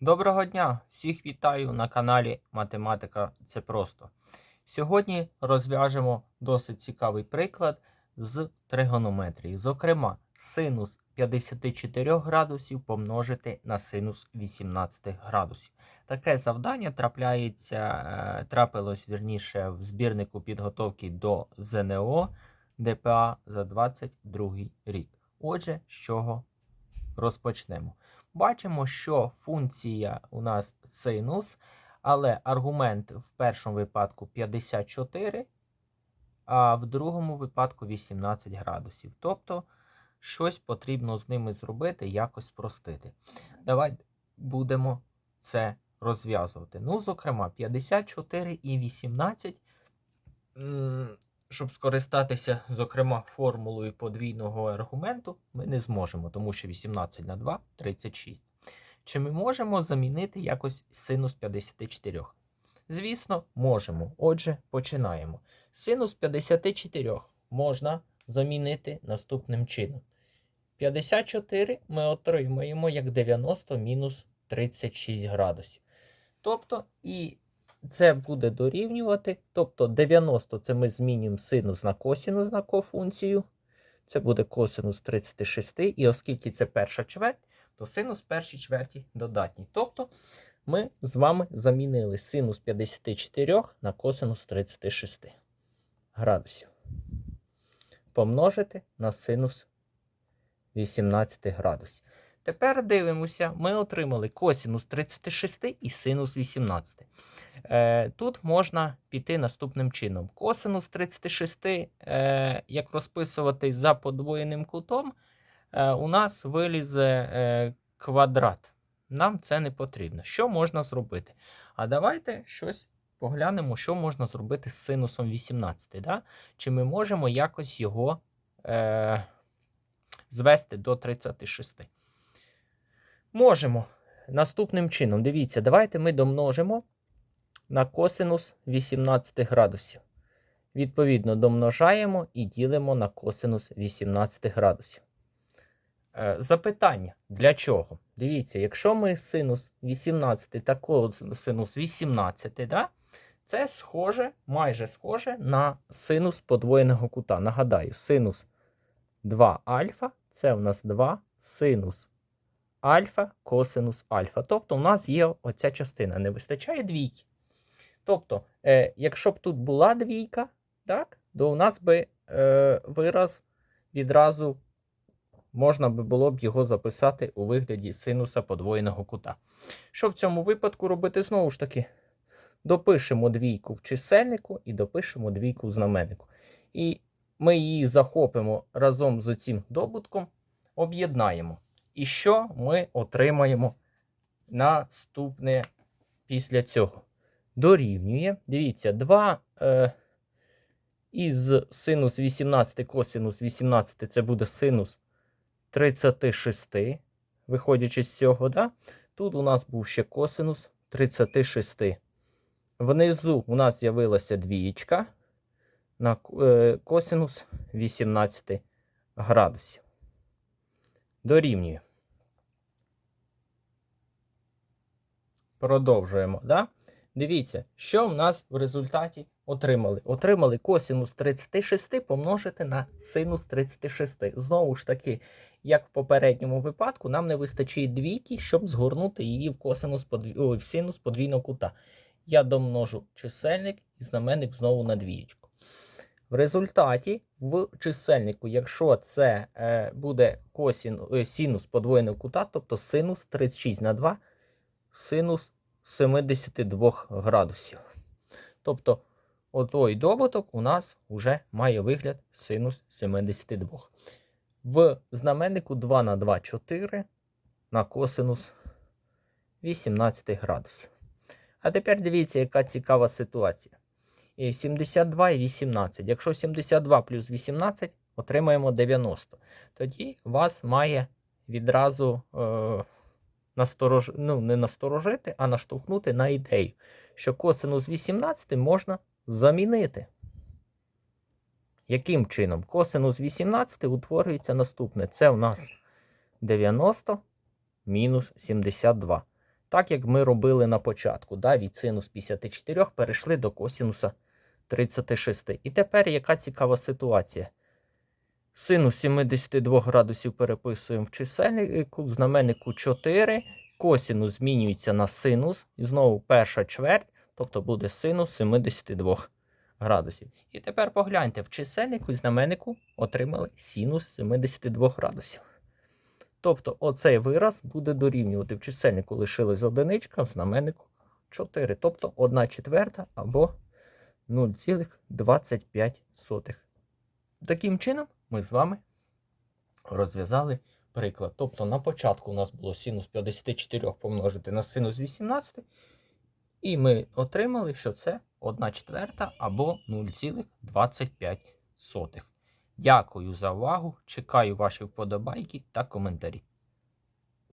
Доброго дня! Всіх вітаю на каналі Математика Це просто. Сьогодні розв'яжемо досить цікавий приклад з тригонометрії. Зокрема, синус 54 градусів помножити на синус 18 градусів. Таке завдання трапляється, е, трапилось вірніше в збірнику підготовки до ЗНО ДПА за 22 рік. Отже, з чого розпочнемо? Бачимо, що функція у нас синус, але аргумент в першому випадку 54, а в другому випадку 18 градусів. Тобто щось потрібно з ними зробити, якось спростити. Давайте будемо це розв'язувати. Ну, зокрема, 54 і 18. Щоб скористатися, зокрема, формулою подвійного аргументу, ми не зможемо, тому що 18 на 2 36. Чи ми можемо замінити якось синус 54? Звісно, можемо. Отже, починаємо. Синус 54 можна замінити наступним чином. 54 ми отримаємо як 90 мінус 36 градусів. Тобто, і це буде дорівнювати. Тобто 90 це ми змінюємо синус на косинус на кофункцію. Це буде косинус 36. І оскільки це перша чверть, то синус першій чверті додатній. Тобто ми з вами замінили синус 54 на косинус 36 градусів. Помножити на синус 18 градусів. Тепер дивимося, ми отримали косинус 36 і синус 18. Е, Тут можна піти наступним чином. Косинус 36, е, як розписувати за подвоєним кутом, е, у нас вилізе квадрат. Нам це не потрібно. Що можна зробити? А давайте щось поглянемо, що можна зробити з синусом 18. Да? Чи ми можемо якось його е, звести до 36? Можемо. Наступним чином, дивіться, давайте ми домножимо на косинус 18 градусів. Відповідно, домножаємо і ділимо на косинус 18 градусів. Е, Запитання для чого? Дивіться, якщо ми синус 18 та косинус 18, да, це схоже, майже схоже на синус подвоєного кута. Нагадаю, синус 2 альфа це у нас 2 синус альфа косинус альфа. Тобто, у нас є оця частина, не вистачає двійки. Тобто, е, якщо б тут була двійка, так, то у нас би е, вираз відразу можна би було б його записати у вигляді синуса подвоєного кута. Що в цьому випадку робити? Знову ж таки, допишемо двійку в чисельнику і допишемо двійку в знаменнику. І ми її захопимо разом з цим добутком, об'єднаємо. І що ми отримаємо наступне після цього? Дорівнює. Дивіться, 2 е, із синус 18 косинус 18 це буде синус 36, виходячи з цього, да? тут у нас був ще косинус 36. Внизу у нас з'явилася двієчка на е, косинус 18 градусів. Дорівнює. Продовжуємо. Да? Дивіться, що в нас в результаті отримали. Отримали косинус 36 помножити на синус 36. Знову ж таки, як в попередньому випадку, нам не вистачає двійки, щоб згорнути її в косинус подві... Ой, в синус подвійного кута. Я домножу чисельник і знаменник знову на двієчку. В результаті в чисельнику, якщо це е, буде косін, е, синус подвоєного кута, тобто синус 36 на 2, синус 72 градусів. Тобто, отой добуток у нас вже має вигляд синус 72. В знаменнику 2 на 2 4 на косинус 18 градусів. А тепер дивіться, яка цікава ситуація. І 72 і 18. Якщо 72 плюс 18, отримаємо 90. Тоді вас має відразу е, насторож... ну, не насторожити, а наштовхнути на ідею, що косинус 18 можна замінити. Яким чином? Косинус 18 утворюється наступне. Це у нас 90 мінус 72. Так як ми робили на початку, да, від синус 54 перейшли до косінуса 36. І тепер яка цікава ситуація? Синус 72 градусів переписуємо в чисельнику, в знаменнику 4. Косінус змінюється на синус. І знову перша чверть, тобто буде синус 72 градусів. І тепер погляньте, в чисельнику і знаменнику отримали синус 72 градусів. Тобто оцей вираз буде дорівнювати в чисельнику лишилась одиничка, в знаменнику 4. Тобто 1 четверта або 0,25. Таким чином ми з вами розв'язали приклад. Тобто на початку у нас було синус 54 помножити на синус 18, і ми отримали, що це 1 четверта або 0,25. Дякую за увагу. Чекаю ваші вподобайки та коментарі.